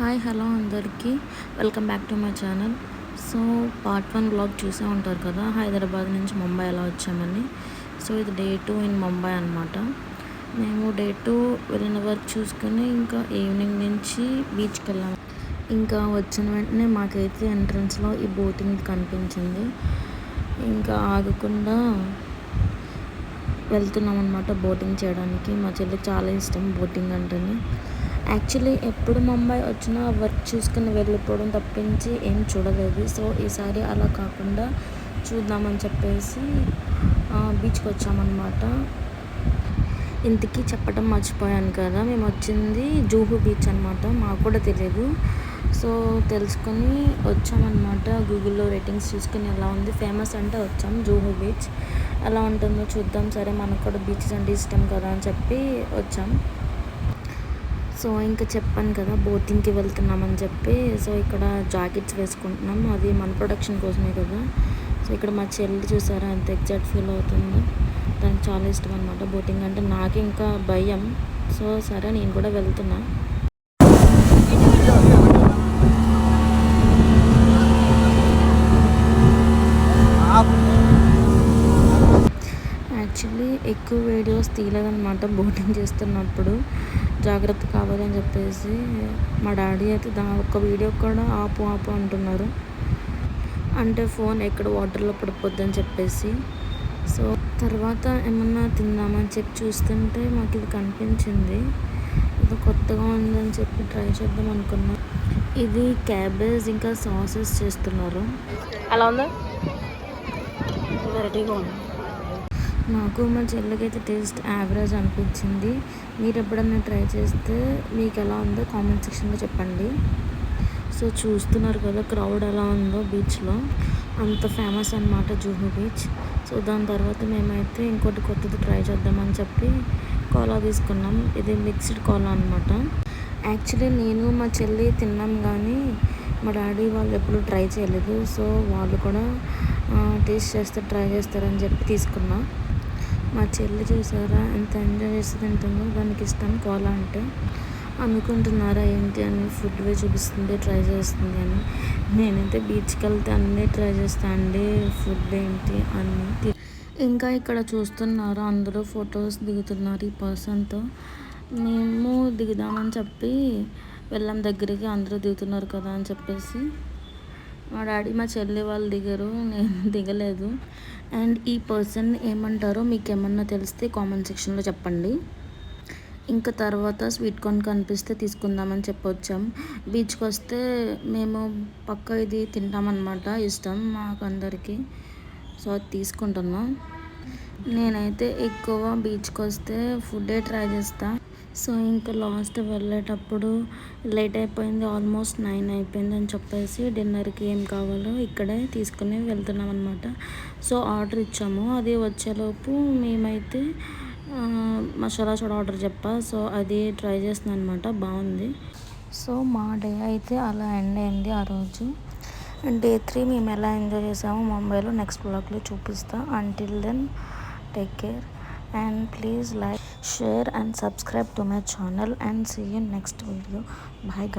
Hi hello అందరికీ. Welcome back to my channel. So part one blog చూసే ఉంటారు కదా హైదరాబాద్ నుంచి ముంబై ఎలా వచ్చామని. సో ఇది డే టూ ఇన్ ముంబై అనమాట మేము డే టూ వెళ్ళిన వర్క్ చూసుకుని ఇంకా ఈవినింగ్ నుంచి బీచ్కి వెళ్ళాము ఇంకా వచ్చిన వెంటనే మాకైతే ఎంట్రన్స్లో ఈ బోటింగ్ కనిపించింది. ఇంకా ఆగకుండా వెళ్తున్నాం అనమాట బోటింగ్ చేయడానికి. మా చెల్లి చాలా ఇష్టం బోటింగ్ అంటేనే. యాక్చువల్లీ ఎప్పుడు ముంబై వచ్చినా వర్క్ చూసుకుని వెళ్ళిపోవడం తప్పించి ఏం చూడలేదు. సో ఈసారి అలా కాకుండా చూద్దామని చెప్పేసి బీచ్కి వచ్చామన్నమాట. ఇంతకీ చెప్పడం మర్చిపోయాను కదా. మేము వచ్చింది జూహు బీచ్ అనమాట మాకు కూడా తెలియదు సో తెలుసుకొని వచ్చామన్నమాట. గూగుల్లో రేటింగ్స్ చూసుకొని ఎలా ఉంది? ఫేమస్ అంటే వచ్చాం జూహు బీచ్. ఎలా ఉంటుందో చూద్దాం. సరే మనకు కూడా బీచెస్ అంటే ఇష్టం కదా అని చెప్పి వచ్చాం. సో ఇంకా చెప్పాను కదా బోటింగ్కి వెళ్తున్నామని చెప్పి. సో ఇక్కడ జాకెట్స్ వేసుకుంటున్నాం. అది మన ప్రొడక్షన్ కోసమే కదా. సో ఇక్కడ మా చెల్లి చూసారా? ఎంత ఎగ్జాక్ట్ ఫీల్ అవుతుంది. దానికి చాలా ఇష్టం అనమాట బోటింగ్ అంటే. నాకు ఇంకా భయం. సో సరే నేను కూడా వెళ్తున్నా. యాక్చువల్లీ ఎక్కువ వీడియోస్ తీయలేదన్నమాట బోటింగ్ చేస్తున్నప్పుడు. జాగ్రత్త కావాలని చెప్పేసి మా డాడీ అయితే దా ఒక్క వీడియో కూడా ఆపు ఆపు అంటున్నారు. అంటే ఫోన్ ఎక్కడ వాటర్లో పడిపోద్దని చెప్పేసి. సో తర్వాత ఏమన్నా తిందామని చెప్పి చూస్తుంటే మాకు ఇది కనిపించింది. ఇది కొత్తగా ఉందని చెప్పి ట్రై చేద్దాం అనుకున్నాం. ఇది క్యాబేజ్ ఇంకా సాసెస్ చేస్తున్నారు. అలా ఉందా? వెరైటీగా ఉంది. నాకు మా చెల్లికైతే టేస్ట్ యావరేజ్ అనిపించింది. మీరు ఎప్పుడన్నా ట్రై చేస్తే మీకు ఎలా ఉందో కామెంట్ సెక్షన్లో చెప్పండి. సో చూస్తున్నారు కదా క్రౌడ్ ఎలా ఉందో బీచ్లో అంత ఫేమస్ అనమాట జూహు బీచ్ సో దాని తర్వాత మేమైతే ఇంకోటి కొత్తది ట్రై చేద్దామని చెప్పి కోలా తీసుకున్నాం. ఇది మిక్స్డ్ కోలా అనమాట యాక్చువల్లీ నేను మా చెల్లి తిన్నాం కానీ మా డాడీ వాళ్ళు ఎప్పుడు ట్రై చేయలేదు. సో వాళ్ళు కూడా టేస్ట్ చేస్తే ట్రై చేస్తారని చెప్పి తీసుకున్నా. మా చెల్లి చూసారా? ఎంత ఎంజాయ్ చేసి తింటుందో దానికి ఇష్టం కోలా అంటే. అనుకుంటున్నారా ఏంటి అని ఫుడ్ వే చూపిస్తుంది ట్రై చేస్తుంది అని. నేనైతే బీచ్కి వెళ్తే అన్నీ ట్రై చేస్తాను అండి ఫుడ్ ఏంటి అన్నీ ఇంకా ఇక్కడ చూస్తున్నారు? అందరూ ఫొటోస్ దిగుతున్నారు ఈ పర్సన్తో మేము దిగుదామని చెప్పి వెళ్ళాం దగ్గరికి అందరూ దిగుతున్నారు కదా అని చెప్పేసి. మా డాడీ మా చెల్లి వాళ్ళు దిగరు నేను దిగలేదు. అండ్ ఈ పర్సన్ ఏమంటారో మీకు ఏమన్నా తెలిస్తే కామెంట్ సెక్షన్లో చెప్పండి. ఇంకా తర్వాత స్వీట్ కార్న్ కనిపిస్తే తీసుకుందామని చెప్పొచ్చాం. బీచ్కి వస్తే మేము పక్క ఇది తింటామన్నమాట ఇష్టం మాకు అందరికీ సో అది తీసుకుంటున్నాం. నేనైతే ఎక్కువ బీచ్కి వస్తే ఫుడ్డే ట్రై చేస్తాను సో ఇంకా లాస్ట్ వెళ్ళేటప్పుడు లేట్ అయిపోయింది ఆల్మోస్ట్ నైన్ అయిపోయింది అని చెప్పేసి డిన్నర్కి ఏం కావాలో ఇక్కడే తీసుకుని వెళ్తున్నాం అనమాట సో ఆర్డర్ ఇచ్చాము. అది వచ్చేలోపు మేమైతే మసాలా చూడ ఆర్డర్ చెప్పా. సో అది ట్రై చేస్తున్నాను అనమాట బాగుంది. సో మా డే అయితే అలా ఎండ్ అయింది ఆ రోజు. డే త్రీ మేము ఎలా ఎంజాయ్ చేసామో ముంబైలో నెక్స్ట్ బ్లాగ్లో చూపిస్తా. Until then take care and please like share and subscribe to my channel and see you next video. Bye guys